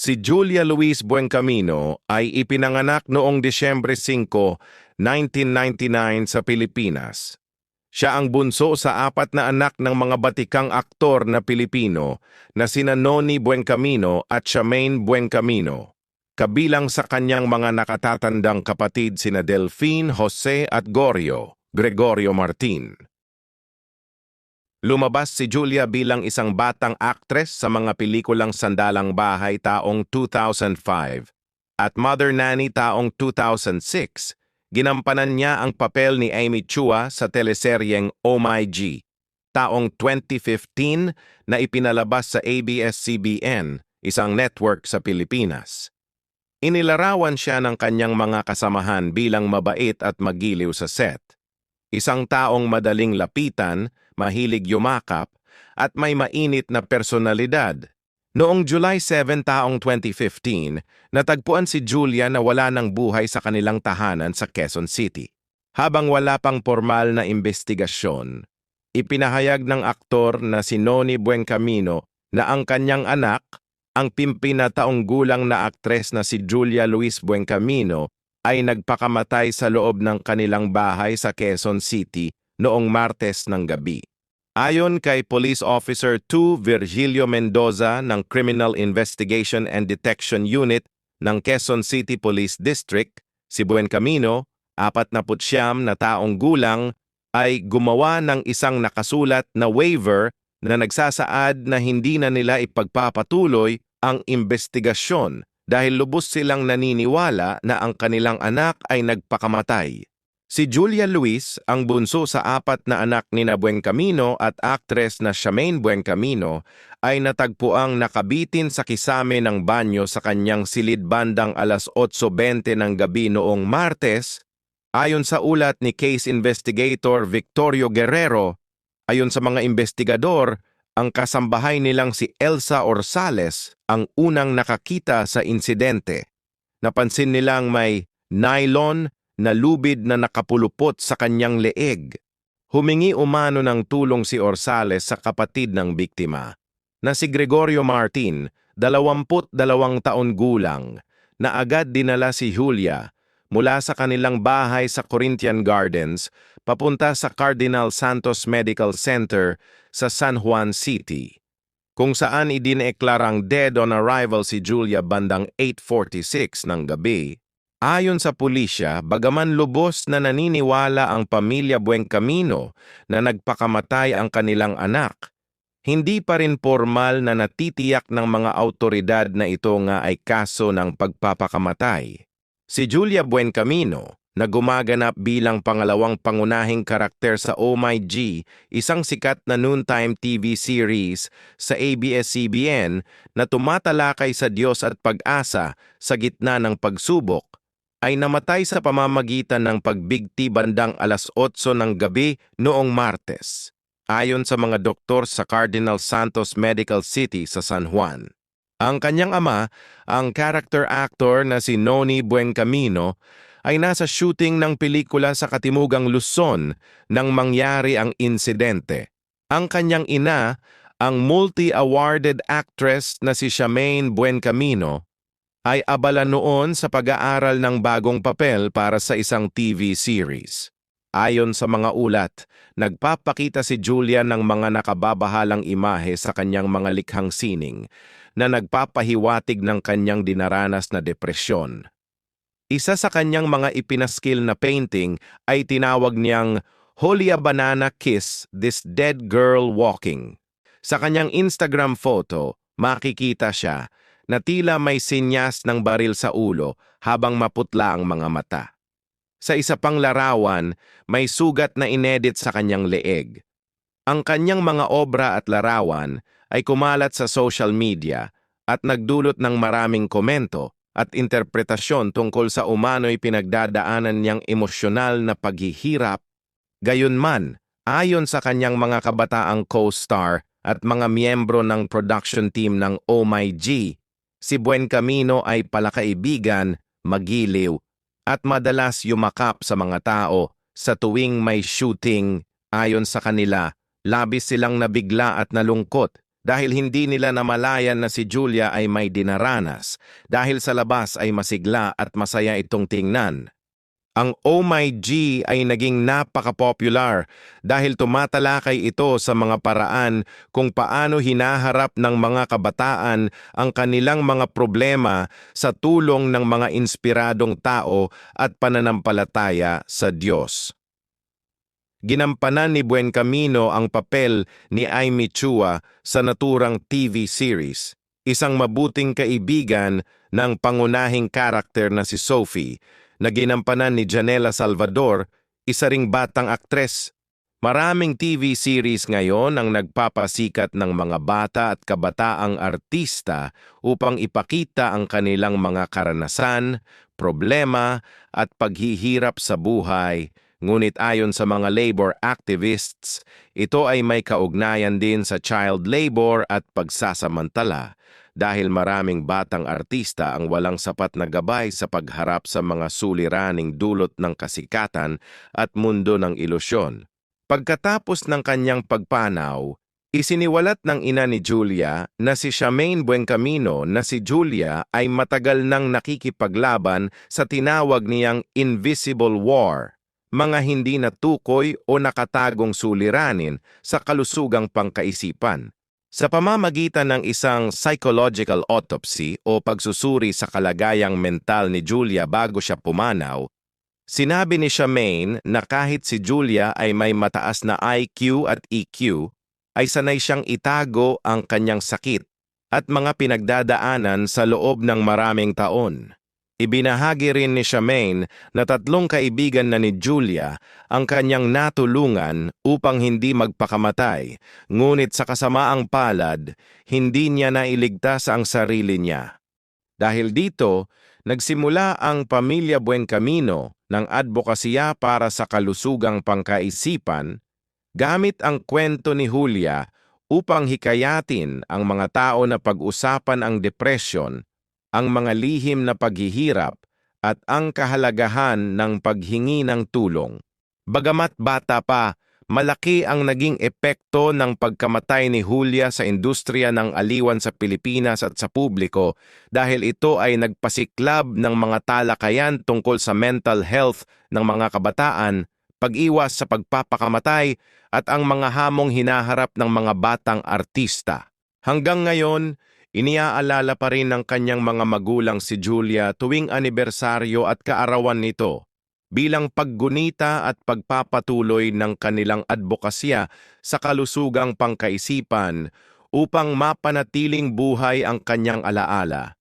Si Julia Luis Buencamino ay ipinanganak noong Disyembre 5, 1999 sa Pilipinas. Siya ang bunso sa apat na anak ng mga batikang aktor na Pilipino na sina Noni Buencamino at Charmaine Buencamino. Kabilang sa kanyang mga nakatatandang kapatid sina Delphine, Jose at Gorio, Gregorio Martin. Lumabas si Julia bilang isang batang aktres sa mga pelikulang Sandalang Bahay taong 2005 at Mother Nanny taong 2006. Ginampanan niya ang papel ni Amy Chua sa teleseryeng Oh My G taong 2015 na ipinalabas sa ABS-CBN, isang network sa Pilipinas. Inilarawan siya ng kanyang mga kasamahan bilang mabait at magiliw sa set. Isang taong madaling lapitan, mahilig yumakap, at may mainit na personalidad. Noong July 7 taong 2015, natagpuan si Julia na wala ng buhay sa kanilang tahanan sa Quezon City. Habang wala pang formal na investigasyon, ipinahayag ng aktor na si Noni Buencamino na ang kanyang anak, ang pimpina taong gulang na aktres na si Julia Luis Buencamino, ay nagpakamatay sa loob ng kanilang bahay sa Quezon City noong Martes ng gabi. Ayon kay Police Officer 2 Virgilio Mendoza ng Criminal Investigation and Detection Unit ng Quezon City Police District, si Buencamino, 49 na taong gulang, ay gumawa ng isang nakasulat na waiver na nagsasaad na hindi na nila ipagpapatuloy ang investigasyon dahil lubos silang naniniwala na ang kanilang anak ay nagpakamatay. Si Julia Luis, ang bunso sa apat na anak ni na Buencamino at aktres na Charmaine Buencamino, ay natagpuang nakabitin sa kisame ng banyo sa kanyang silid bandang alas 8.20 ng gabi noong Martes, ayon sa ulat ni Case Investigator Victorio Guerrero. Ayon sa mga investigador, ang kasambahay nilang si Elsa Orsales ang unang nakakita sa insidente. Napansin nilang may nylon na lubid na nakapulupot sa kanyang leeg. Humingi umano ng tulong si Orsales sa kapatid ng biktima, na si Gregorio Martin, 22 taon gulang, na agad dinala si Julia mula sa kanilang bahay sa Corinthian Gardens papunta sa Cardinal Santos Medical Center sa San Juan City, kung saan idineklarang dead on arrival si Julia bandang 8.46 ng gabi. Ayon sa pulisya, bagaman lubos na naniniwala ang pamilya Buencamino na nagpakamatay ang kanilang anak, hindi pa rin formal na natitiyak ng mga autoridad na ito nga ay kaso ng pagpapakamatay. Si Julia Buencamino, na gumaganap bilang pangalawang pangunahing karakter sa Oh My G, isang sikat na noontime TV series sa ABS-CBN na tumatalakay sa Diyos at pag-asa sa gitna ng pagsubok, ay namatay sa pamamagitan ng pagbigti bandang alas 8 ng gabi noong Martes, ayon sa mga doktor sa Cardinal Santos Medical City sa San Juan. Ang kanyang ama, ang character actor na si Noni Buencamino, ay nasa shooting ng pelikula sa Katimugang Luzon nang mangyari ang insidente. Ang kanyang ina, ang multi-awarded actress na si Charmaine Buencamino, ay abala noon sa pag-aaral ng bagong papel para sa isang TV series. Ayon sa mga ulat, nagpapakita si Julia ng mga nakababahalang imahe sa kanyang mga likhang sining na nagpapahiwatig ng kanyang dinaranas na depresyon. Isa sa kanyang mga ipinaskil na painting ay tinawag niyang Holy Banana Kiss This Dead Girl Walking. Sa kanyang Instagram photo, makikita siya na tila may sinyas ng baril sa ulo habang maputla ang mga mata. Sa isa pang larawan, may sugat na inedit sa kanyang leeg. Ang kanyang mga obra at larawan ay kumalat sa social media at nagdulot ng maraming komento at interpretasyon tungkol sa umano'y pinagdadaanan niyang emosyonal na paghihirap. Gayunman, ayon sa kanyang mga kabataang co-star at mga miyembro ng production team ng Oh My G, si Buen Camino ay palakaibigan, magiliw, at madalas yumakap sa mga tao sa tuwing may shooting ayon sa kanila labis silang nabigla at nalungkot dahil hindi nila namalayan na si Julia ay may dinaranas dahil sa labas ay masigla at masaya itong tingnan. Ang Oh My G ay naging napaka-popular dahil tumatalakay ito sa mga paraan kung paano hinaharap ng mga kabataan ang kanilang mga problema sa tulong ng mga inspiradong tao at pananampalataya sa Diyos. Ginampanan ni Buen Camino ang papel ni Amy Chua sa naturang TV series, isang mabuting kaibigan ng pangunahing karakter na si Sophie na ginampanan ni Janela Salvador, isa ring batang aktres. Maraming TV series ngayon ang nagpapasikat ng mga bata at kabataang artista upang ipakita ang kanilang mga karanasan, problema at paghihirap sa buhay. Ngunit ayon sa mga labor activists, ito ay may kaugnayan din sa child labor at pagsasamantala dahil maraming batang artista ang walang sapat na gabay sa pagharap sa mga suliraning dulot ng kasikatan at mundo ng ilusyon. Pagkatapos ng kanyang pagpanaw, isiniwalat ng ina ni Julia na si Charmaine Buencamino na si Julia ay matagal nang nakikipaglaban sa tinawag niyang Invisible War, mga hindi natukoy o nakatagong suliranin sa kalusugang pangkaisipan. Sa pamamagitan ng isang psychological autopsy o pagsusuri sa kalagayang mental ni Julia bago siya pumanaw, sinabi ni Charmaine na kahit si Julia ay may mataas na IQ at EQ, ay sanay siyang itago ang kanyang sakit at mga pinagdadaanan sa loob ng maraming taon. Ibinahagi rin ni Charmaine na tatlong kaibigan na ni Julia ang kanyang natulungan upang hindi magpakamatay, ngunit sa kasamaang palad, hindi niya nailigtas ang sarili niya. Dahil dito, nagsimula ang Pamilya Buen Camino ng advokasya para sa kalusugang pangkaisipan gamit ang kwento ni Julia upang hikayatin ang mga tao na pag-usapan ang depresyon ang mga lihim na paghihirap at ang kahalagahan ng paghingi ng tulong. Bagamat bata pa, malaki ang naging epekto ng pagkamatay ni Julia sa industriya ng aliwan sa Pilipinas at sa publiko dahil ito ay nagpasiklab ng mga talakayan tungkol sa mental health ng mga kabataan, pag-iwas sa pagpapakamatay at ang mga hamong hinaharap ng mga batang artista. Hanggang ngayon, Iniaalala pa rin ng kanyang mga magulang si Julia tuwing anibersaryo at kaarawan nito bilang paggunita at pagpapatuloy ng kanilang advokasya sa kalusugang pangkaisipan upang mapanatiling buhay ang kanyang alaala.